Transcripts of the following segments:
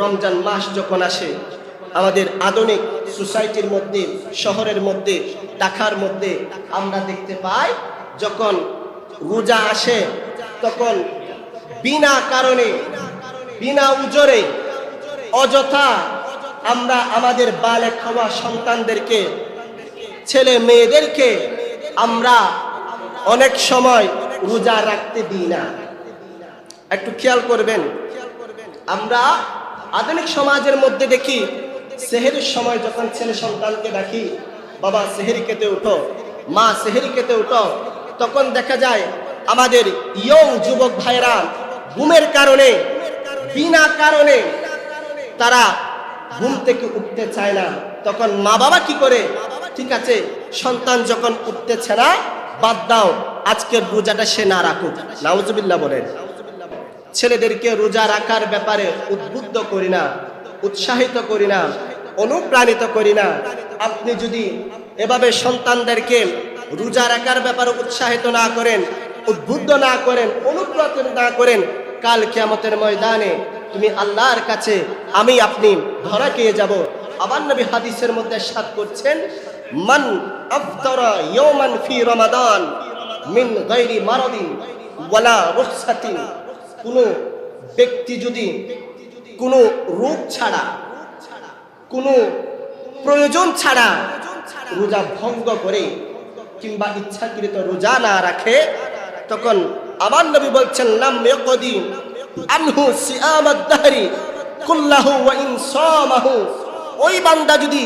রমজান মাস যখন আসে, আমাদের আধুনিক সোসাইটির মধ্যে, শহরের মধ্যে, ঢাকার মধ্যে আমরা দেখতে পাই, যখন রোজা আসে, তখন বিনা কারণে, বিনা উজরে, অযথা আমরা আমাদের বালে খাওয়া সন্তানদেরকে, ছেলে মেয়েদেরকে আমরা অনেক সময় রোজা রাখতে দিই না। একটু খেয়াল করবেন, আমরা আধুনিক সমাজের মধ্যে দেখি, সেহেরির সময় যখন ছেলে সন্তানকে ডাকি বাবা সেহেরি খেতে উঠো, মা সেহেরি খেতে উঠো, তখন দেখা যায় আমাদের ইয়ং যুবক ভাইরা ঘুমের কারণে, বিনা কারণে তারা ঘুম থেকে উঠতে চায় না। তখন মা বাবা কি করে? ঠিক আছে, সন্তান যখন উঠতেছে না, বাদ দাও, আজকের রোজাটা সে না রাখুক। নাউজুবিল্লাহ বলেন। ছেলেদেরকে রোজা রাখার ব্যাপারে উদ্বুদ্ধ করি না, উৎসাহিত করি না, অনুপ্রাণিত করি না। আপনি যদি এভাবে সন্তানদেরকে রোজা রাখার ব্যাপারে উৎসাহিত না করেন, উদ্বুদ্ধ না করেন, অনুপ্রাণিত না করেন, কাল কিয়ামতের ময়দানে তুমি আল্লাহর কাছে আমি, আপনি ধরা খেয়ে যাব। আবার নবী হাদিসের মধ্যে সাত করছেন, মান আফতারা ফি রমাদান মিন গায়রি মারাদিন ওয়ালা রুখসাতিন কোনো ব্যক্তি যদি কোনো রোগ ছাড়া, কোনো প্রয়োজন ছাড়া রোজা ভঙ্গ করে কিংবা ইচ্ছাকৃত রোজা না রাখে, তখন আমার নবী বলছেন লাম ইয়াকদি আনহু সিয়ামাদ দাহরি কুল্লাহু ওয়া ইন সামাহু। ওই বান্দা যদি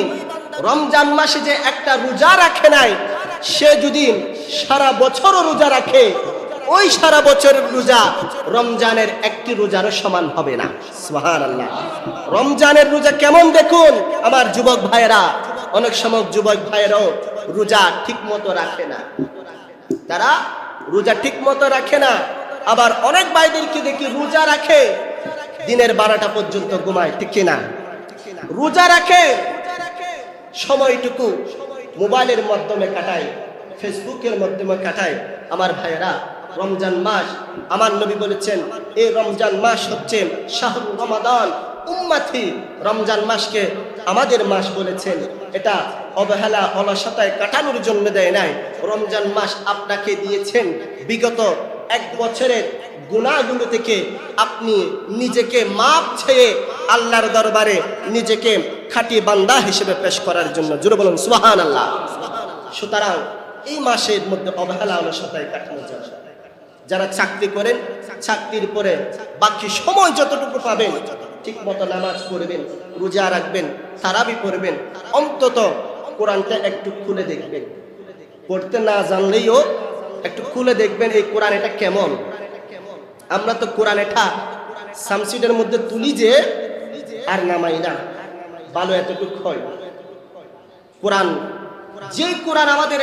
রমজান মাসে যে একটা রোজা রাখে নাই, সে যদি সারা বছরও রোজা রাখে ওই সারা বছরের রোজা রমজানের একটি রোজারও সমান হবে না। সোহান আল্লাহ রমজানের রোজা কেমন দেখুন? আমার যুবক ভাইয়েরা, অনেক সময় যুবক ভাইয়েরাও রোজা ঠিক মতো রাখে না। তারা রোজা ঠিক মতো রাখে না। আবার অনেক ভাইদেরকে দেখি রোজা রাখে, দিনের বারোটা পর্যন্ত ঘুমায়, ঠিক কিনা? রোজা রাখে, সময়টুকু মোবাইলের মাধ্যমে কাটায়, ফেসবুকের মাধ্যমে কাটায়। আমার ভাইয়েরা রমজান মাস, আমার নবী বলেছেন, এই রমজান মাস হচ্ছে শাহরু রমাদান। উম্মাথি রমজান মাসকে আমাদের মাস বলেছেন। এটা অবহেলা, অলসতায় কাটানোর জন্য দেয় নাই। রমজান মাস আপনাকে দিয়েছেন বিগত এক বছরের গুণাগুলো থেকে আপনি নিজেকে মাপ ছেয়ে আল্লাহর দরবারে নিজেকে খাঁটি বান্দা হিসেবে পেশ করার জন্য। জুড়ে বলুন সুবাহান আল্লাহ সুতরাং এই মাসের মধ্যে অবহেলা, অলসতায় কাটানো যাবে যারা চাকরি করেন, চাকরির পরে বাকি সময় যতটুকু পাবেন ঠিক মতো নামাজ পড়বেন, রোজা রাখবেন, তারাবি পড়বেন, অন্তত কোরআনটা একটু খুলে দেখবেন। পড়তে না জানলেও একটু খুলে দেখবেন এই কোরআন এটা কেমন। আমরা তো কোরআন এটা সামসিডের মধ্যে তুলি যে আর নামাই না। ভালো এতটুকু হয়। কোরআন, যে কোরআন আমাদের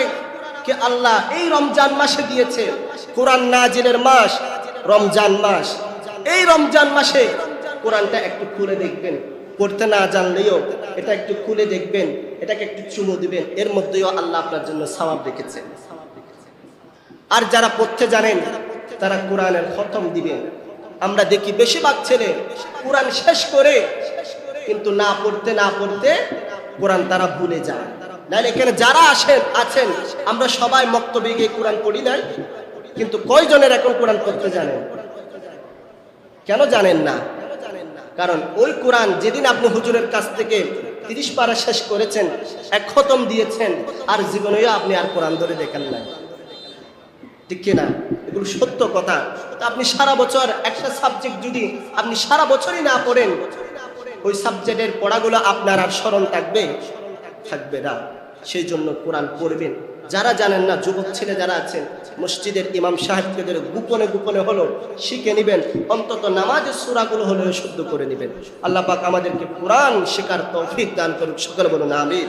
কে আল্লাহ এই রমজান মাসে দিয়েছে? কোরআন নাজিলের মাস, রমজান মাস। এই রমজান মাসে কোরআনটা একটু খুলে দেখবেন। পড়তে না জানলেও এটা একটু খুলে দেখবেন, এটাকে একটু চুমো দিবেন। এর মধ্যেও আল্লাহ আপনার জন্য সওয়াব রেখেছেন আর যারা পড়তে জানেন, তারা কোরআনের খতম দিবেন। আমরা দেখি বেশিরভাগ ছেলে কোরআন শেষ করে, কিন্তু না পড়তে না পড়তে কোরআন তারা ভুলে যায়। নাহলে এখানে যারা আসেন, আছেন, আমরা সবাই মক্তবে গিয়ে কোরআন পড়ি নাই, কিন্তু কয়জনের এখন কোরআন পড়তে জানেন? কেন জানেন না? কারণ ওই কোরআন যেদিন আপনি হুজুরের কাছ থেকে তিরিশ পারা শেষ করেছেন, এক খতম দিয়েছেন, আর জীবনেও আপনি আর কোরআন ধরে দেখেন নাই। ঠিক কিনা এগুলো সত্য কথা। আপনি সারা বছর একটা সাবজেক্ট যদি আপনি সারা বছরই না পড়েন, ওই সাবজেক্টের পড়াগুলো আপনার আর স্মরণ থাকবে। থাকবে না। সেই জন্য কোরআন পড়বেন। যারা জানেন না, যুবক ছেলে যারা আছেন, মসজিদের ইমাম সাহেবকে গোপনে গোপনে হলো শিখে নেবেন। অন্তত নামাজের সুরাগুলো হলেও শুদ্ধ করে নেবেন। আল্লাহ পাক আমাদেরকে কোরআন শেখার তৌফিক দান করুক। সকল বলুন আমির